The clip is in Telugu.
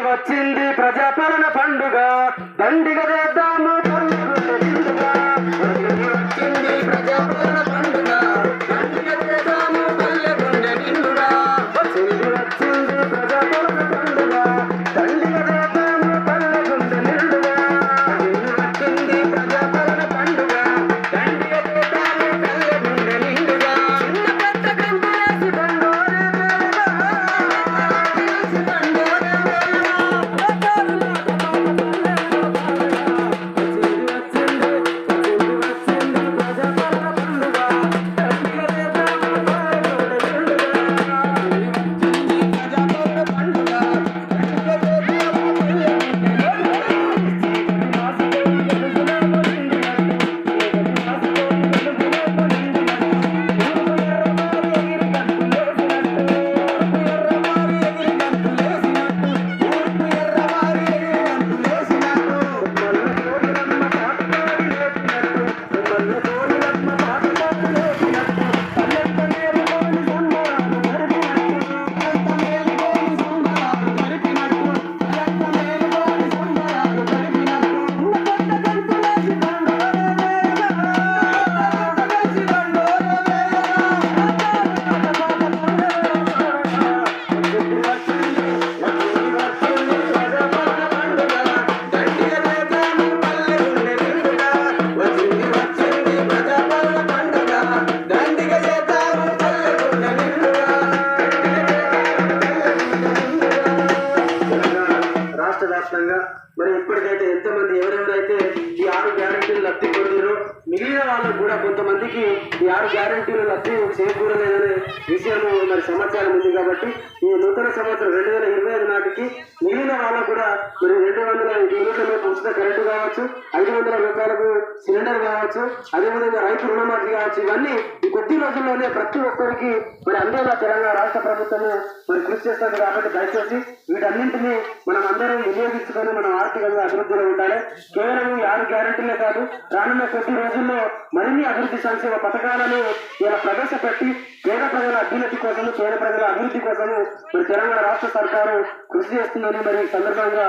వచ్చింది ప్రజాపాలన పండుగ. దండిగ చేద్దాము. రాష్ట్ర వ్యాప్తంగా మరి ఇప్పటికైతే ఎంతమంది ఎవరెవరైతే ఈ ఆరు గ్యారంటీలు లబ్ధి పొందిరో మిగిలిన వాళ్ళకు కూడా కొంతమందికి ఈ ఆరు గ్యారంటీలు లబ్ధి చేకూరలేదనే విషయం మరి సమాచారం ఉంది కాబట్టి ఈ నూతన సంవత్సరం రెండు వేల ఇరవై ఐదు నాటికి మిగిలిన వాళ్ళకు కూడా మరి రెండు వందల యూనిట్ల ఉచిత కరెంటు కావచ్చు ఐదు వందల రూపాయలకు సిలిండర్ కావచ్చు అదేవిధంగా రైతు రుణమాఫీ కావచ్చు ఇవన్నీ ఈ కొద్ది రోజుల్లోనే ప్రతి ఒక్కరికి మరి అందేలా తెలంగాణ రాష్ట్ర ప్రభుత్వం మరి కృషి చేస్తుంది కాబట్టి దయచేసి వీటన్నింటినీ మనం అందరం వినియోగించుకొని మనం ఆర్థికంగా అభివృద్ధిలో ఉండాలి. కేవలం ఈ ఆరు గ్యారెంటీలే కాదు రానున్న కొద్ది రోజుల్లో మరిన్ని అభివృద్ధి సంక్షేమ పథకాలను ఇలా ప్రవేశపెట్టి పేద ప్రజల అభ్యున్నతి కోసము పేద ప్రజల అభివృద్ధి కోసము మరి తెలంగాణ రాష్ట్ర సర్కారు కృషి చేస్తుందని మరి సందర్భంగా